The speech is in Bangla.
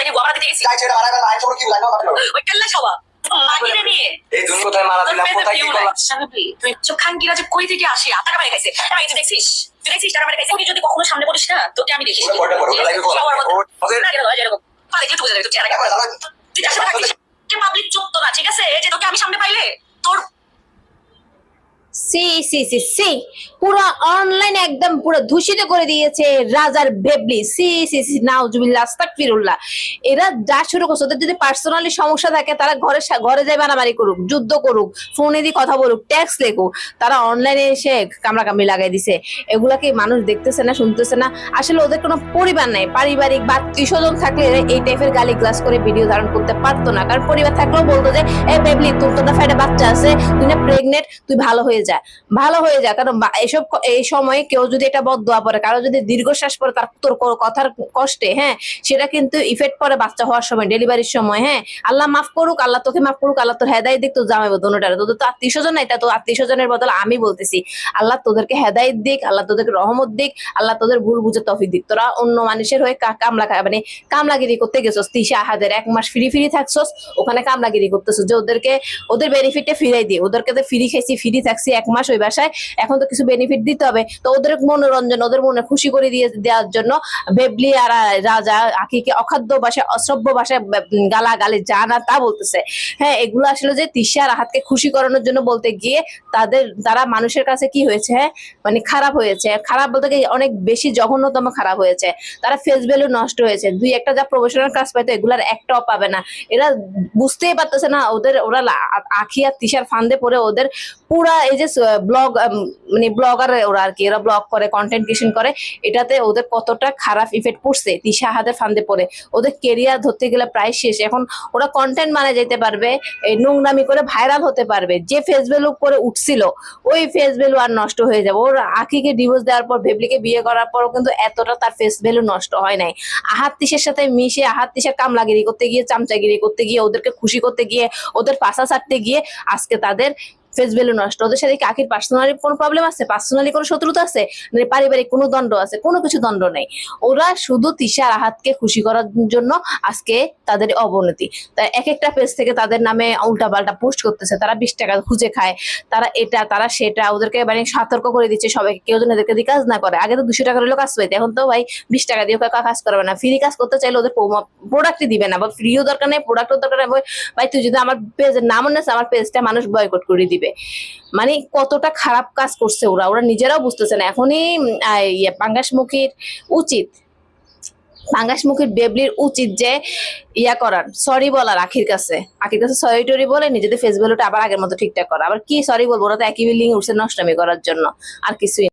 কি গোয়ামারা দিতে গেছি যাই ছেড়ে মারা গেল আইন কি লাগল লাগল ওই কেল্লা খাওয়া লাগিয়ে নিয়ে এই দুই কোথায় মারা দিলাম কোথায় কি করলাম তুই চোখ যে কই থেকে আসে আটাকা বাড়ি খাইছে টাকা তুই দেখছিস তুই দেখছিস টাকা বাড়ি খাইছে তুই যদি কখনো সামনে পড়িস না তোকে আমি দেখিস তুই যাবে, তোর চেহারা কেমন। তুই পাবলিক চোখ তো না ঠিক আছে যে তোকে আমি সামনে পাইলে তোর সি সি সি সি। পুরো অনলাইন একদম পুরো দূষিত করে দিয়েছে রাজার বেবলি। সি সি সি, নাউজুবিল্লাহ, আস্তাগফিরুল্লাহ। এরা যা শুরু করছে, ওদের যদি পার্সোনালি সমস্যা থাকে, তারা ঘরে ঘরে যাই বানাবাড়ি করুক, যুদ্ধ করুক ফোনে দিয়ে কথা বলুক ট্যাক্স লেখুক, তারা অনলাইনে এসে কামড়াকামড়ি লাগাই দিছে। এগুলা কি মানুষ দেখতেছে না, শুনতেছে না? আসলে ওদের কোনো পরিবার নাই। পারিবারিক বা স্বজন থাকলে এরা এই টাইপের গালি গ্লাস করে ভিডিও ধারণ করতে পারতো না। কারণ পরিবার থাকলেও বলতো যে, এ বেবলি, তোর তো না ফ্যাটে বাচ্চা আছে, তুই না প্রেগনেন্ট তুই ভালো হয়ে যা। ভালো হয়ে যা কারণ এসব এই সময়ে কেউ যদি এটা বদোয়া পড়ে, কারও যদি দীর্ঘশ্বাস পড়ে, তার তোর কথার কষ্টে হ্যাঁ সেটা কিন্তু ইফেক্ট পড়ে বাচ্চা হওয়ার সময় ডেলিভারির সময় হ্যাঁ। আল্লাহ মাফ করুক, আল্লাহ তোকে মাফ করুক, আল্লাহ তোর হেদায়ত দিক তো জামাইবো দোনোটারে তোদের তো আত্মীয় স্বজন না এটা তো আত্মীয় স্বজনের বদল আমি বলতেছি, আল্লাহ তোদেরকে হেদায়ত দিক, আল্লাহ তোদেরকে রহমত দিক, আল্লাহ তোদের ভুল বুঝে তফিক দিক। তোরা অন্য মানুষের হয়ে কামলা মানে কামলাগিরি করতে গেছস, তিসা আহাদের, এক মাস ফ্রি ফ্রি থাকছস, ওখানে কামলাগিরি করতেছস, যে ওদেরকে, ওদের বেনিফিটটা ফিরাই দিয়ে ওদেরকে তো ফ্রি খাইছি ফ্রি থাকছি, এক মাস ওই বাসায়, এখন তো কিছু বেনিফিট দিতে হবে। তো ওদের মনোরঞ্জন, ওদের মনে খুশি করে দিয়ে দেওয়ার জন্য বেবলি আর রাজা আকিকে অখাদ্য ভাষায় অশ্রব্য ভাষায় গালা গালি যা না তা বলতেছে। হ্যাঁ এগুলো আসলে যে তিশা আর হাতকে খুশি করানোর জন্য বলতে গিয়ে তাদের, তারা মানুষের কাছে কি হয়েছে হ্যাঁ? মানে খারাপ হয়েছে। খারাপ বলতে গিয়ে অনেক বেশি জঘন্যতম খারাপ হয়েছে। তারা ফেস ভ্যালু নষ্ট হয়েছে। দুই একটা যা প্রফেশনাল কাজ পাইতো, এগুলার একটাও পাবে না। এরা বুঝতেই পারতেছে না, ওদের, ওরা আখি আর তিশার ফান্দে পরে ওদের পুরা এই যে ব্লগ মানে ব্লগার ওরা আর কি এরা ব্লগ করে কন্টেন্ট ক্রিয়েশন করে, এটাতে ওদের কতটা খারাপ ইফেক্ট পড়ছে, তিশা হাতের ফান্দে পড়ে। ওদের কেরিয়ার ধরতে গেলে প্রায় শেষ। এখন ওরা কন্টেন্ট মানে যেতে পারবে নোংরামি করে ভাইরাল হতে পারবে, যে ফেস ভ্যালু করে উঠছিল, ওই ফেস ভ্যালু আর নষ্ট হয়ে যাবে। ওর আখিকে ডিভোর্স দেওয়ার পর, ভেবলিকে বিয়ে করার পরও কিন্তু এতটা তার ফেস ভ্যালু নষ্ট হয় নাই। আহাত তিসের সাথে মিশে আহাত তিসের কামলাগিরি করতে গিয়ে, চামচাগিরি করতে গিয়ে, ওদেরকে খুশি করতে গিয়ে, ওদের পাশা ছাড়তে গিয়ে, আজকে তাদের ফেস ভ্যালু নষ্ট। ওদের সাথে কি আখির পার্সোনালি কোনো প্রবলেম আছে? পার্সোনালি কোনো শত্রুতা আছে? পারিবারিক কোনো দণ্ড আছে? কোনো কিছু দণ্ড নেই। ওরা শুধু তিশার আহাতকে খুশি করার জন্য আজকে তাদের অবনতি। তাই এক একটা পেজ থেকে তাদের নামে উল্টাপাল্টা পোস্ট করতেছে। তারা বিশ টাকা খুঁজে খায়। তারা এটা, তারা সেটা, ওদেরকে মানে সতর্ক করে দিচ্ছে সবাইকে। কেউ যেন এদেরকে কাজ না করে। আগে তো দুশো টাকা হলেও কাজ পাইতে। এখন তো ভাই বিশ টাকা দিয়ে কাজ করবে না। ফ্রি কাজ করতে চাইলে ওদের প্রোডাক্টই দিবে না। বা ফ্রিও দরকার নেই প্রোডাক্টও দরকার নেই। ভাই তুই যদি আমার পেজের নাম নেস আমার পেজটা মানুষ বয়কট করে দিবে। মানে কতটা খারাপ কাজ করছে ওরা ওরা নিজেরাও বুঝতেছে না। এখনই ইয়ে পাঙ্গাসমুখীর উচিত পাঙ্গাসমুখীর বেবলির উচিত যে ইয়া করার। সরি বলার আখির কাছে। আখির কাছে সরি টরি বলে নিজেদের ফেস ভ্যালুটা আবার আগের মতো ঠিকঠাক করা। আবার কি সরি বলব? ওরা তো একই বিল্ডিং উঠছে নষ্টমী করার জন্য। আর কিছুই